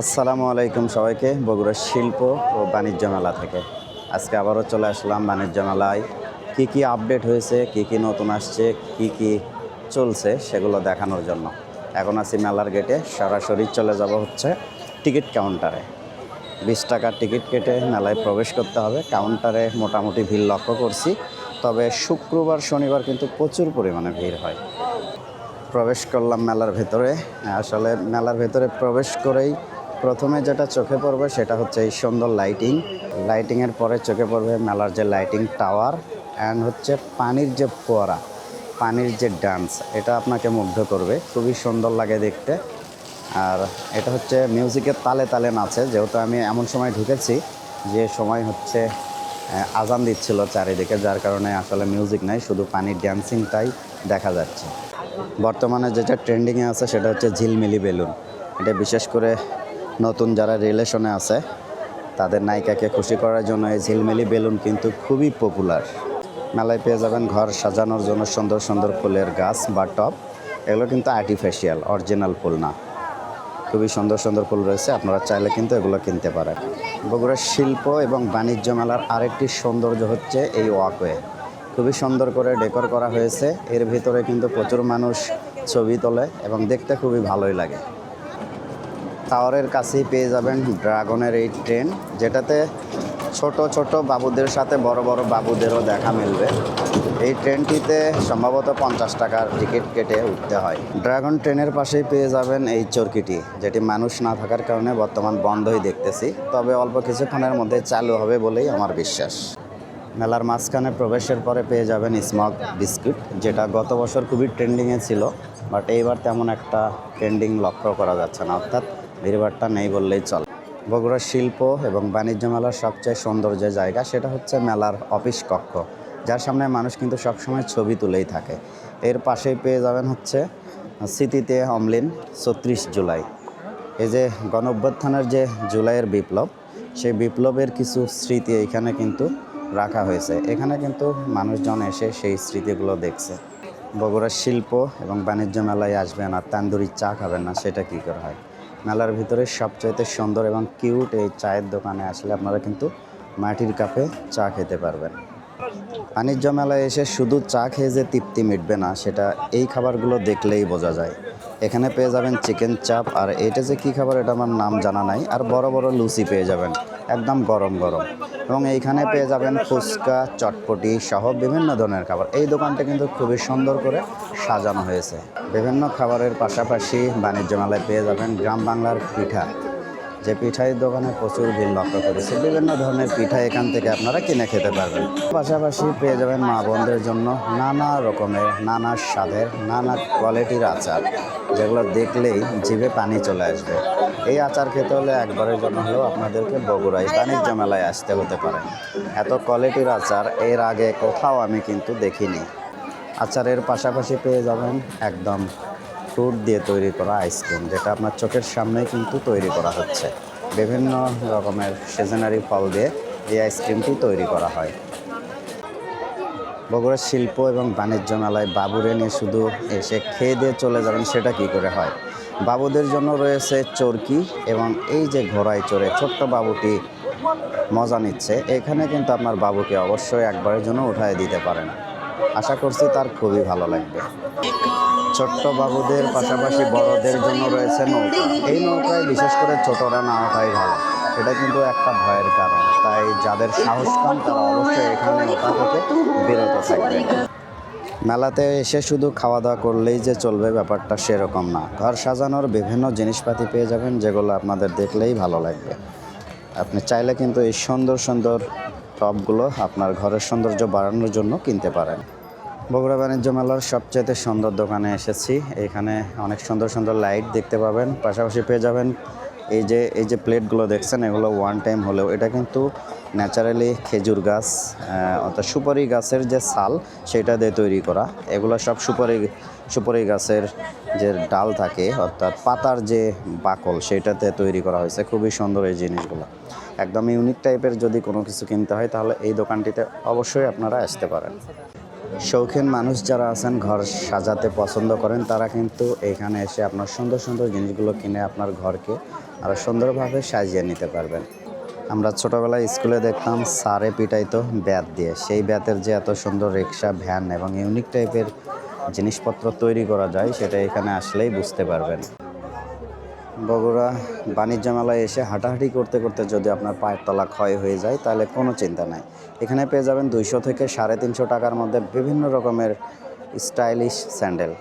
আসসালামু আলাইকুম সবাইকে, বগুড়া শিল্প ও বাণিজ্য মেলা থেকে। আজকে আবারও চলে আসলাম বাণিজ্য মেলায়। কী কী আপডেট হয়েছে, কী কী নতুন আসছে, কী কী চলছে সেগুলো দেখানোর জন্য। এখন আছি মেলার গেটে, সরাসরি চলে যাব হচ্ছে টিকিট কাউন্টারে। বিশ টাকার টিকিট কেটে মেলায় প্রবেশ করতে হবে। কাউন্টারে মোটামুটি ভিড় লক্ষ্য করছি, তবে শুক্রবার, শনিবার কিন্তু প্রচুর পরিমাণে ভিড় হয়। প্রবেশ করলাম মেলার ভেতরে। আসলে মেলার ভেতরে প্রবেশ করেই প্রথমে যেটা চোখে পড়বে সেটা হচ্ছে এই সুন্দর লাইটিং লাইটিংয়ের পরে চোখে পড়বে মেলার যে লাইটিং টাওয়ার অ্যান্ড হচ্ছে পানির যে ফোয়ারা, পানির যে ডান্স এটা আপনাকে মুগ্ধ করবে। খুবই সুন্দর লাগে দেখতে। আর এটা হচ্ছে মিউজিকের তালে তালে নাচে, যেহেতু আমি এমন সময় ঢুকেছি যে সময় হচ্ছে আজান দিচ্ছিল চারিদিকে, যার কারণে আসলে মিউজিক নাই, শুধু পানির ড্যান্সিংটাই দেখা যাচ্ছে। বর্তমানে যেটা ট্রেন্ডিংয়ে আছে সেটা হচ্ছে ঝিলমিলি বেলুন। এটা বিশেষ করে নতুন যারা রিলেশনে আছে, তাদের নায়িকাকে খুশি করার জন্য এই ঝিলমিলি বেলুন কিন্তু খুবই পপুলার মেলায় পেয়ে যাবেন ঘর সাজানোর জন্য সুন্দর সুন্দর ফুলের গাছ বা টব। এগুলো কিন্তু আর্টিফিশিয়াল অরিজিনাল ফুল না। খুবই সুন্দর সুন্দর ফুল রয়েছে, আপনারা চাইলে কিন্তু এগুলো কিনতে পারেন। বগুড়ার শিল্প এবং বাণিজ্য মেলার আরেকটি সৌন্দর্য হচ্ছে এই ওয়াকওয়ে খুবই সুন্দর করে ডেকোর করা হয়েছে। এর ভিতরে কিন্তু প্রচুর মানুষ ছবি তোলে এবং দেখতে খুবই ভালোই লাগে। টাওয়ারের কাছেই পেয়ে যাবেন ড্রাগনের এই ট্রেন, যেটাতে ছোট ছোট বাবুদের সাথে বড় বড় বাবুদেরও দেখা মিলবে। এই ট্রেনটিতে সম্ভবত পঞ্চাশ টাকার টিকিট কেটে উঠতে হয়। ড্রাগন ট্রেনের পাশেই পেয়ে যাবেন এই চরকিটি, যেটি মানুষ না থাকার কারণে বর্তমান বন্ধই দেখতেছি, তবে অল্প কিছুক্ষণের মধ্যে চালু হবে বলেই আমার বিশ্বাস। মেলার মাঝখানে প্রবেশের পরে পেয়ে যাবেন স্মক বিস্কুট, যেটা গত বছর খুবই ট্রেন্ডিংয়ে ছিল, বাট এইবার তেমন একটা ট্রেন্ডিং লক্ষ্য করা যাচ্ছে না। অর্থাৎ ভিড়ভাড়টা নেই বললেই চলে। বগুড়ার শিল্প এবং বাণিজ্য মেলার সবচেয়ে সুন্দর যে জায়গা সেটা হচ্ছে মেলার অফিস কক্ষ, যার সামনে মানুষ কিন্তু সবসময় ছবি তুলেই থাকে। এর পাশেই পেয়ে যাবেন হচ্ছে স্মৃতিতে অমলিন, ছত্রিশ জুলাই। এই যে গণ অভ্যুত্থানের যে জুলাইয়ের বিপ্লব, সেই বিপ্লবের কিছু স্মৃতি এখানে কিন্তু রাখা হয়েছে। এখানে কিন্তু মানুষজন এসে সেই স্মৃতিগুলো দেখছে। বগুড়ার শিল্প এবং বাণিজ্য মেলায় আসবেন আর তান্দুরি চা খাবেন না, সেটা কী করে হয়? মেলার ভিতরে সবচাইতে সুন্দর এবং কিউট এই চায়ের দোকানে আসলে আপনারা কিন্তু মাটির কাপে চা খেতে পারবেন। বাণিজ্য মেলায় এসে শুধু চা খেয়ে যে তৃপ্তি মিটবে না, সেটা এই খাবারগুলো দেখলেই বোঝা যায়। এখানে পেয়ে যাবেন চিকেন চাপ, আর এটা যে কী খাবার এটা আমার নাম জানা নাই, আর বড় বড় লুচি পেয়ে যাবেন, একদম গরম গরম। এবং এইখানে পেয়ে যাবেন ফুচকা, চটপটি সহ বিভিন্ন ধরনের খাবার। এই দোকানটা কিন্তু খুবই সুন্দর করে সাজানো হয়েছে। বিভিন্ন খাবারের পাশাপাশি বাণিজ্য মেলায় পেয়ে যাবেন গ্রাম বাংলার পিঠা। যে পিঠাই দোকানে প্রচুর ভিড় লক্ষ্য করেছে। বিভিন্ন ধরনের পিঠা এখান থেকে আপনারা কিনে খেতে পারবেন। পাশাপাশি পেয়ে যাবেন মা বোনদের জন্য নানা রকমের, নানা স্বাদের, নানা কোয়ালিটির আচার, যেগুলো দেখলেই জিভে পানি চলে আসবে। এই আচার খেতে হলে একবারের জন্য হলেও আপনাদেরকে বগুড়ায়, বাণিজ্য মেলায় আসতে হতে পারে। এত কোয়ালিটির আচার, এর আগে কোথাও আমি কিন্তু দেখিনি। আচারের পাশাপাশি পেয়ে যাবেন একদম ফ্রুট দিয়ে তৈরি করা আইসক্রিম, যেটা আপনার চোখের সামনে কিন্তু তৈরি করা হচ্ছে। বিভিন্ন রকমের সিজনারি ফল দিয়ে এই আইসক্রিমটি তৈরি করা হয়। বগুড়ার শিল্প এবং বাণিজ্য মেলায় বাবুরে নিয়ে শুধু এসে খেয়ে দিয়ে চলে যাবেন, সেটা কি করে হয়? বাবুদের জন্য রয়েছে চরকি এবং এই যে ঘোড়ায় চড়ে ছোট্ট বাবুটি মজা নিচ্ছে, এখানে কিন্তু আপনার বাবুকে অবশ্যই একবারের জন্য উঠায় দিতে পারেন। আশা করছি তার খুবই ভালো লাগবে। ছোট্ট বাবুদের পাশাপাশি বড়দের জন্য রয়েছে নৌকা। এই নৌকায় বিশেষ করে ছোটরা না ওঠাই ভালো। এটা কিন্তু একটা ভয়ের কারণ। তাই যাদের সাহস কম, তারা অবশ্যই এখানে ওঠা থেকে বিরত থাকবে। মেলাতে এসে শুধু খাওয়া দাওয়া করলেই যে চলবে ব্যাপারটা সেরকম না। ঘর সাজানোর বিভিন্ন জিনিসপাতি পেয়ে যাবেন, যেগুলো আপনাদের দেখলেই ভালো লাগবে। আপনি চাইলে কিন্তু এই সুন্দর সুন্দর টপগুলো আপনার ঘরের সৌন্দর্য বাড়ানোর জন্য কিনতে পারেন। বগুড়া বাণিজ্য মেলার সবচেয়ে সুন্দর দোকানে এসেছি। এখানে অনেক সুন্দর সুন্দর লাইট দেখতে পাবেন। পাশাপাশি পেয়ে যাবেন এই যে এই যে প্লেটগুলো দেখছেন, এগুলো ওয়ান টাইম হলেও। এটা কিন্তু ন্যাচারালি খেজুর গাছ অর্থাৎ সুপারি গাছের যে সাল সেটা দিয়ে তৈরি করা। এগুলো সব সুপারি সুপারি গাছের যে ডাল থাকে, অর্থাৎ পাতার যে বাকল, সেটাতে তৈরি করা হয়েছে। খুবই সুন্দর এই জিনিসগুলো। একদম ইউনিক টাইপের যদি কোনো কিছু কিনতে হয়, তাহলে এই দোকানটিতে অবশ্যই আপনারা আসতে পারেন। শৌখিন মানুষ যারা আছেন, ঘর সাজাতে পছন্দ করেন, তারা কিন্তু এখানে এসে আপনার সুন্দর সুন্দর জিনিসগুলো কিনে আপনার ঘরকে আরও সুন্দরভাবে সাজিয়ে নিতে পারবেন। আমরা ছোটোবেলায় স্কুলে দেখতাম, সারে পিটাইতো ব্যাত দিয়ে। সেই ব্যাতের যে এত সুন্দর রিক্সা, ভ্যান এবং ইউনিক টাইপের জিনিসপত্র তৈরি করা যায়, সেটা এখানে আসলেই বুঝতে পারবেন। বগুড়া বাণিজ্য মেলায় এসে হাঁটাহাঁটি করতে করতে যদি আপনার পায়ের তলা ক্ষয় হয়ে যায়, তাহলে কোনো চিন্তা নাই। এখানে পেয়ে যাবেন দুইশো থেকে সাড়ে তিনশো টাকার মধ্যে বিভিন্ন রকমের স্টাইলিশ স্যান্ডেল।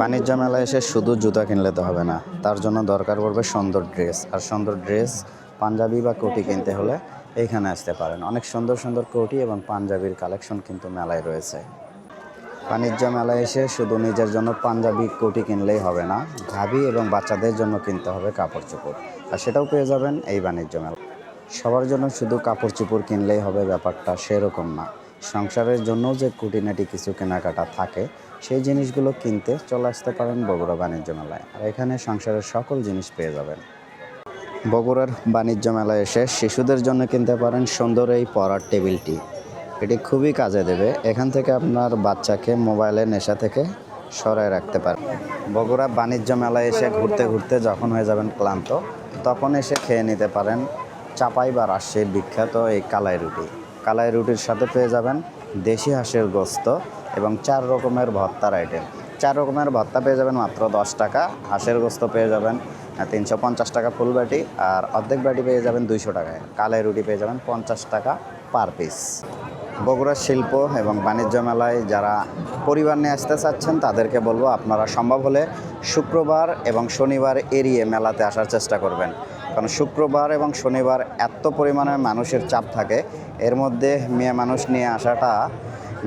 বাণিজ্য মেলায় এসে শুধু জুতা কিনলে তো হবে না, তার জন্য দরকার পড়বে সুন্দর ড্রেস। আর সুন্দর ড্রেস, পাঞ্জাবি বা কোটি কিনতে হলে এইখানে আসতে পারেন। অনেক সুন্দর সুন্দর কোটি এবং পাঞ্জাবির কালেকশন কিন্তু মেলায় রয়েছে। বাণিজ্য মেলায় এসে শুধু নিজের জন্য পাঞ্জাবি কোটি কিনলেই হবে না, ভাবি এবং বাচ্চাদের জন্য কিনতে হবে কাপড় চোপড়। আর সেটাও পেয়ে যাবেন এই বাণিজ্য মেলা সবার জন্য শুধু কাপড় চোপড় কিনলেই হবে ব্যাপারটা সেরকম না। সংসারের জন্য যে কুটিনাটি কিছু কেনাকাটা থাকে, সেই জিনিসগুলো কিনতে চলে আসতে পারেন বগুড়া বাণিজ্য মেলায়। আর এখানে সংসারের সকল জিনিস পেয়ে যাবেন। বগুড়ার বাণিজ্য মেলায় এসে শিশুদের জন্য কিনতে পারেন সুন্দর এই পড়ার টেবিলটি। এটি খুবই কাজে দেবে। এখান থেকে আপনার বাচ্চাকে মোবাইলের নেশা থেকে সরায় রাখতে পারেন বগুড়া বাণিজ্য মেলায় এসে ঘুরতে ঘুরতে যখন হয়ে যাবেন ক্লান্ত, তখন এসে খেয়ে নিতে পারেন চাপাই বা রাজশাহীর বিখ্যাত এই কালাই রুটি। কালাই রুটির সাথে পেয়ে যাবেন দেশি হাঁসের গোস্ত এবং চার রকমের ভর্তার আইটেম চার রকমের ভর্তা পেয়ে যাবেন মাত্র দশ টাকা। হাঁসের গোস্ত পেয়ে যাবেন তিনশো পঞ্চাশ টাকা ফুল বাটি আর অর্ধেক বাটি পেয়ে যাবেন দুইশো টাকায়। কালাই রুটি পেয়ে যাবেন পঞ্চাশ টাকা পার পিস বগুড়ার শিল্প এবং বাণিজ্য মেলায় যারা পরিবার নিয়ে আসতে চাচ্ছেন, তাদেরকে বলব আপনারা সম্ভব হলে শুক্রবার এবং শনিবার এড়িয়ে মেলাতে আসার চেষ্টা করবেন। কারণ শুক্রবার এবং শনিবার এত পরিমাণে মানুষের চাপ থাকে, এর মধ্যে মেয়ে মানুষ নিয়ে আসাটা,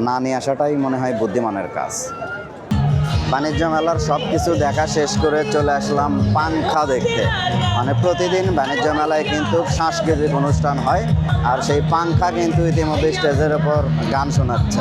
না নিয়ে আসাটাই মনে হয় বুদ্ধিমানের কাজ। বাণিজ্য মেলার সব কিছু দেখা শেষ করে চলে আসলাম পাংখা দেখতে। মানে প্রতিদিন বাণিজ্য মেলায় কিন্তু সাংস্কৃতিক অনুষ্ঠান হয়, আর সেই পাংখা কিন্তু ইতিমধ্যে স্টেজের ওপর গান শোনাচ্ছে।